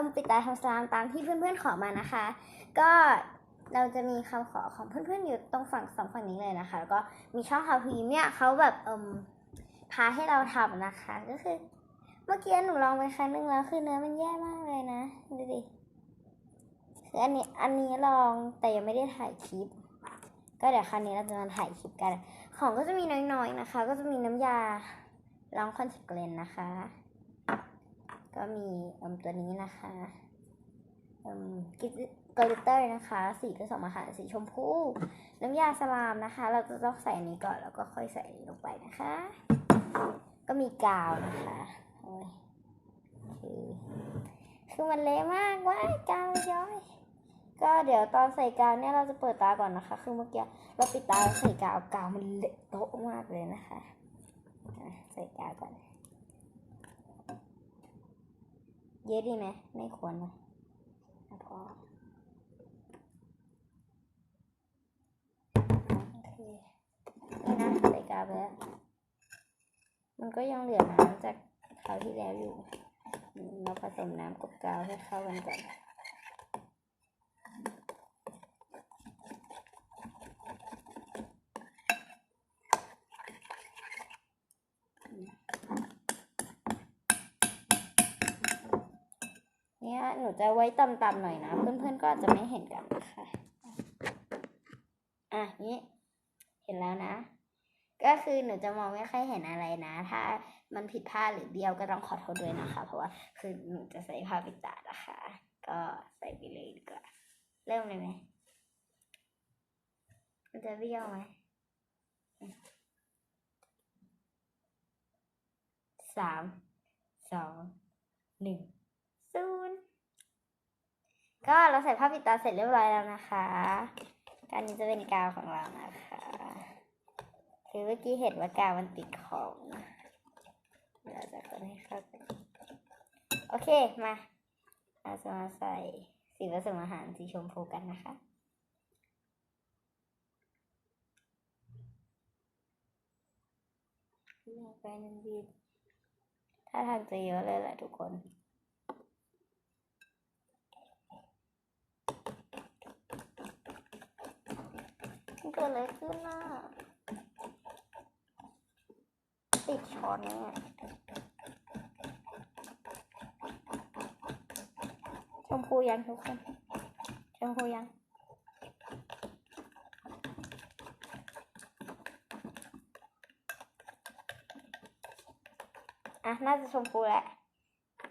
มปิดตาทำสลามตามที่เพื่อนๆขอมานะคะ ก็เราจะมีคำขอของเพื่อนๆอยู่ตรงฝั่งสองฝั่งนี้เลยนะคะ แล้วก็มีช่อง How to เนี่ยเขาแบบเอมพาให้เราทำนะคะ ก็คือ เมื่อกี้หนูลองไปครั้งหนึ่งแล้วคือเนื้อมันแย่มากเลยนะดูดิคืออันนี้อันนี้ลองแต่ยังไม่ได้ถ่ายคลิป ก็เดี๋ยวคราวนี้เราจะมาถ่ายคลิปกัน ของก็จะมีน้อยๆนะคะ ก็จะมีน้ำยาล้างคอนแทคเลนส์นะคะ ก็มีเอมตัวนี้นะคะเอมกิตกลิตเตอร์นะคะ สีผสมอาหารสีชมพู น้ำยาสลามนะคะ เราจะต้องใส่อันนี้ก่อนแล้วก็ค่อยใส่ลงไปนะคะ ก็มีกาวนะคะโอ้ยคือคือมันเละมากว้ากาวย้อย ก็เดี๋ยวตอนใส่กาวเนี่ยเราจะเปิดตาก่อนนะคะ คือเมื่อกี้เราปิดตาใส่กาวกาวมันเละโต๊ะมากเลยนะคะ ใส่กาวก่อน เยอะดีไหมไม่ควรนะอะพอโอเคนี่นะใส่กาวไปแล้วมันก็ยังเหลือน้ำจากคราวที่แล้วอยู่ เราผสมน้ำกับกาวให้เข้ากันก่อน หนูจะไว้ต่ำๆหน่อยนะ เพื่อนๆก็จะไม่เห็นกันนะคะอะนี้เห็นแล้วนะ ก็คือหนูจะมองไม่ค่อยเห็นอะไรนะ ถ้ามันผิดพลาดหรือเบี้ยวก็ต้องขอโทษด้วยนะคะ เพราะว่าคือหนูจะใส่ผ้าปิดตานะคะ ก็ใส่ไปเลยดีกว่า เริ่มเลยไหมมันจะเบี้ยวไหมสามสองหนึ่ง ก็เราใส่ผ้าปิดตาเสร็จเรียบร้อยแล้วนะคะ การนี้จะเป็นกาวของเรานะคะ คือเมื่อกี้เห็นว่ากาวมันติดของนะเราจะคนให้เข้ากันโอเค มาเราจะมาใส่สีผสมอาหารสีชมพูกันนะคะลงไปนันดีถ้าทางจะเยอะเลยแหละทุกคน มันเกิดอะไรขึ้นน่ะติดช้อนเนี่ยชมพูยังทุกคนชมพูยังอะน่าจะชมพูแหละ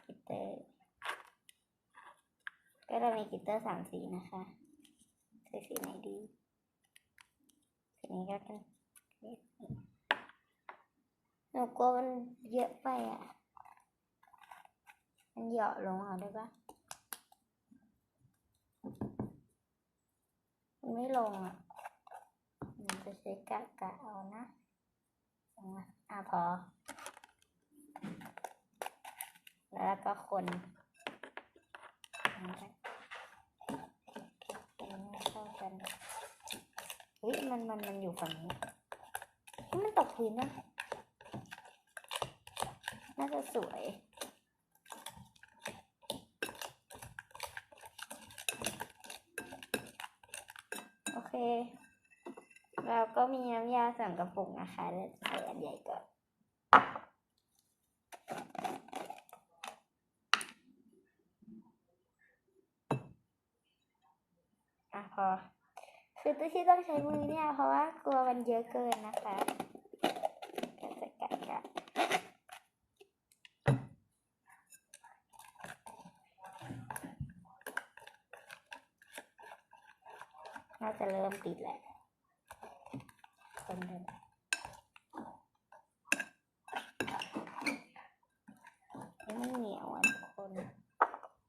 กิตเตอร์ก็จะมีกิตเตอร์สามสีนะคะใส่สีไหนดี สีนี้ กันหนูกลัวมันเยอะไปอะ มันเหยาะลงเอาได้ปะมันไม่ลงอะหนูจะใช้กะกะเอานะอะพอ แล้วก็คนนะคะคนให้เข้ากัน เฮ้ยมันมันมันอยู่ฝั่งนี้มันตกพื้นนะน่าจะสวยโอเค เราก็มีน้ำยาสั่งกระปุกนะคะเดี๋ยวจะใส่อันใหญ่ก่อนอะพอ ที่ต้องใช้มือเนี่ย เพราะว่ากลัวมันเยอะเกินนะคะก็จะกัดกัดน่าจะเริ่มติดแหละ คนเดินนี่มันเหนียวอะทุกคน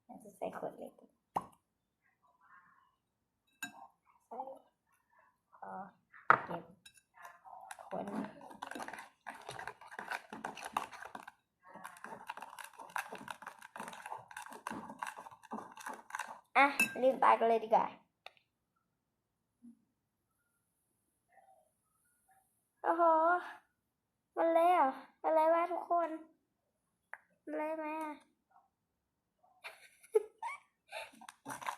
น่าจะใส่ขวดเล็ก ใส่พอเก็บคน อะลืมตากันเลยดีกว่าโอ้โหมันเละเหรอมันเละวะทุกคนมันเละไหมอะ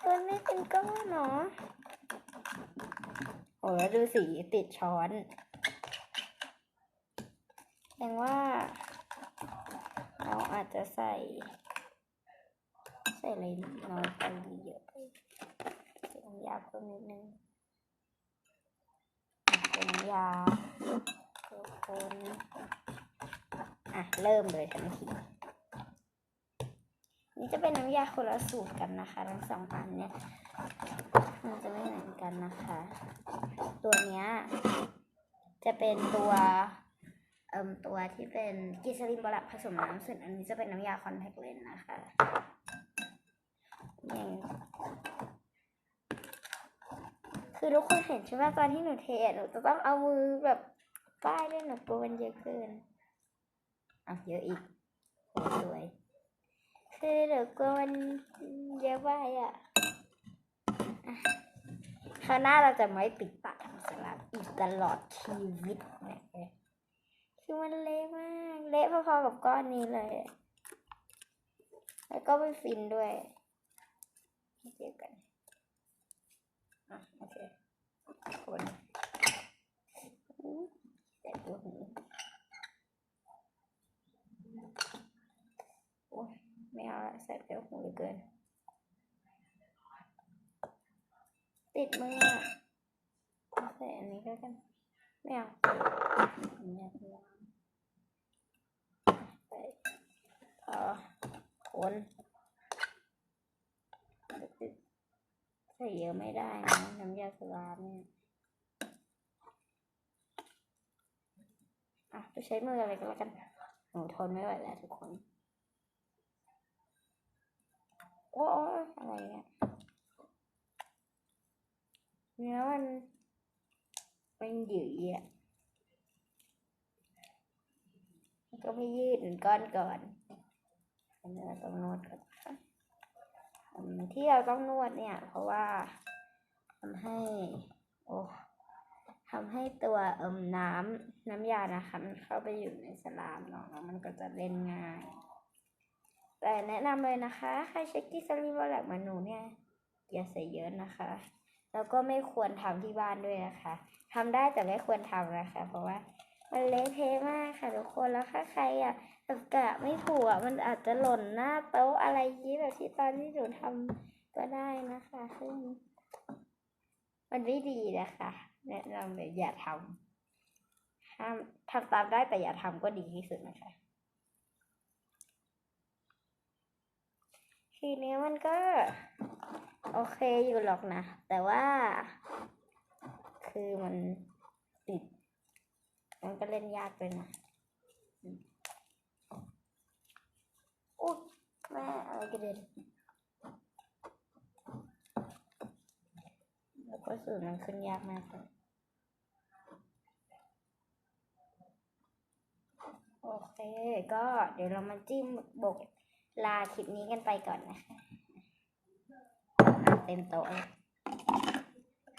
ตัวไม่เป็นก้อนเนาะโอ้แล้วดูสีติดช้อนแสดงว่า เราอาจจะใส่ ใส่อะไรน้อยไปหรือเยอะไปใส่น้ำยาเพิ่มนิดนึงใส่น้ำยาคนอะ เริ่มเลยทันทีนี่จะเป็นน้ำยาคนละสูตรกันนะคะทั้งสองอันเนี่ยมันจะไม่เหมือนกันนะคะ ตัวเนี้ยจะเป็นตัวเอ่มตัวที่เป็นกิซาลินบลับผสมน้ำส่วนอันนี้จะเป็นน้ำยาคอนแทคเลนส์นะคะ คือทุกคนเห็นใช่ไหมตอนที่หนูเทหนูจะต้องเอามือแบบป้ายด้วยหนูกลัวมันเยอะเกินอะเยอะอีกโอ้สวย คือหนูกลัวมันเยอะไปอะอะคราวหน้าเราจะไม่ปิดปากทำสลัดอีกตลอดชีวิตนะคือมันเละมาก เละพอๆกับก้อนนี้เลย แล้วก็ไปฟินด้วย เดียวกันอะโอเคคนแต่ตัวหูโอ้ยไม่เอาละใส่เต็มหูเลือเกิน ติดมือใส่อันนี้ก็กันไม่เอาอันนี้ไม่เออคนใส่เยอะไม่ได้นะน้ำยาสลามเนี่ยอะไปใช้มืออะไรก็แล้วกันหนูทนไม่ไหวแล้วทุกคนโอ้ยอะไรเนี่ยเนื้อมันมันหยืดอะก็ไม่ยืดเหมือนก้อนก่อนอันนี้เราต้องนวดก่อน ที่เราต้องนวดเนี่ย เพราะว่าทำให้ โอ้ทำให้ตัวเอิมน้ำน้ำยานะคะมันเข้าไปอยู่ในสลามเนาะแล้วมันก็จะเล่นง่าย แต่แนะนำเลยนะคะ ใครใช้กิซารีบอลแลกมือนหนูเนี่ยอย่าใส่เยอะนะคะ แล้วก็ไม่ควรทำที่บ้านด้วยนะคะทำได้แต่ไม่ควรทำนะคะ เพราะว่า มันเละเทะมากค่ะทุกคนแล้วถ้าใครอะแบบกะไม่ถูกอะมันอาจจะหล่นหน้าโต๊ะอะไรอย่างนี้แบบที่ตอนที่หนูทำก็ได้นะคะ ซึ่ง มันไม่ดีนะคะ แนะนำเลยอย่าทำห้ามทำตามได้แต่อย่าทำก็ดีที่สุดนะคะทีเนี้ยมันก็ โอเคอยู่หรอกนะ แต่ว่า คือมันติด มันก็เล่นยากเลยนะอืมอุ๊ยแม่อะไรกระเด็นแล้วก็สูตรมันขึ้นยากมากเลยโอเค ก็เดี๋ยวเรามาจิ้มบกลาคลิปนี้กันไปก่อนนะคะเต็มโต๊ะ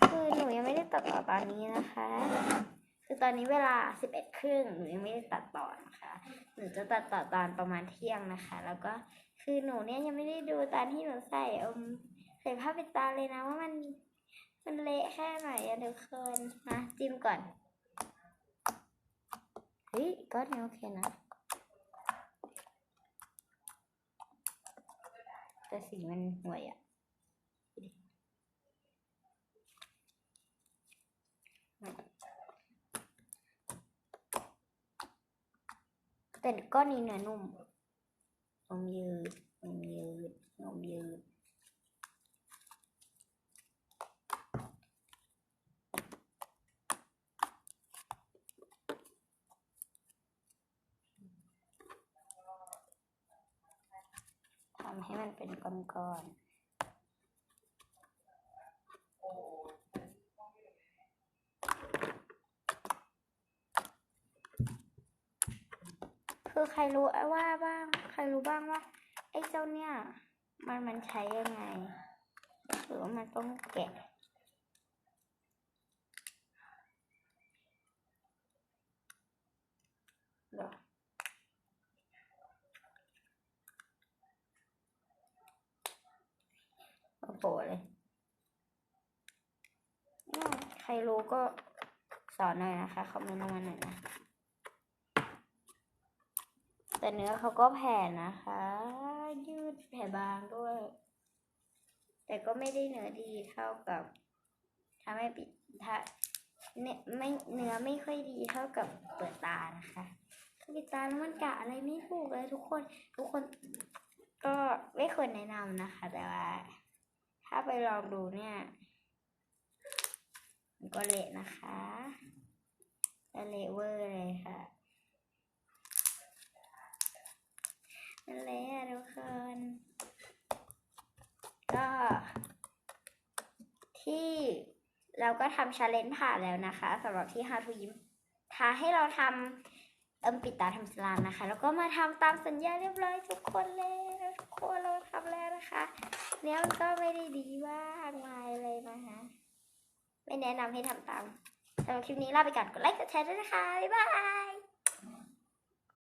คือหนูยังไม่ได้ตัดต่อตอนนี้นะคะ คือตอนนี้เวลาสิบเอ็ดครึ่งหนูยังไม่ได้ตัดต่อนะคะหนูจะตัดต่อตอนประมาณเที่ยงนะคะ แล้วก็คือหนูเนี่ยยังไม่ได้ดูตอนที่หนูใส่อมใส่ผ้าปิดตาเลยนะว่ามันมันเละแค่ไหนอะทุกคนนะจิ้มก่อนเฮ้ยก้อนนี้โอเคนะแต่สีมันห่วยอะ แต่ก้อนนี้เนื้อนุ่มนมยืดนมยืดนมยืดทำให้มันเป็นก้อนๆ คื อใครรู้ว่าบ้าง ใครรู้บ้างว่าไอ้เจ้าเนี่ย มันมันใช้ยังไง หรือว่ามันต้องแกะเหรอโอเคผล่เลยใครรู้ก็สอนหน่อยนะคะคอมเมนต์ลงมาหน่อยนะ แต่เนื้อเขาก็แผ่นะคะ ยืดแผ่บางด้วย แต่ก็ไม่ได้เนื้อดีเท่ากับถ้าไม่ปิดถ้าเนื้อไม่เนื้อไม่ค่อยดีเท่ากับเปิดตานะคะคือปิดตาแล้วมันกะอะไรไม่ถูกเลยทุกคน ทุกคนก็ไม่ควรแนะนำนะคะ แต่ว่า ถ้าไปลองดูเนี่ยมันก็เละนะคะเละเวอร์เลยค่ะ นั่นแหละทุกคน ก็ ที่เราก็ทำชาเลนจ์ผ่านแล้วนะคะสำหรับที่ How to ยิ้มท้าให้เราทำเอิมปิดตาทำสลามนะคะ แล้วก็มาทำตามสัญญาเรียบร้อยทุกคนเลยทุกคนเราทำแล้วนะคะเนี้ยมันก็ไม่ได้ดีมากมายเลยนะคะไม่แนะนำให้ทำตามสำหรับคลิปนี้ลาไปก่อนกดไลค์กดแชร์ด้วยนะคะ บ๊ายบาย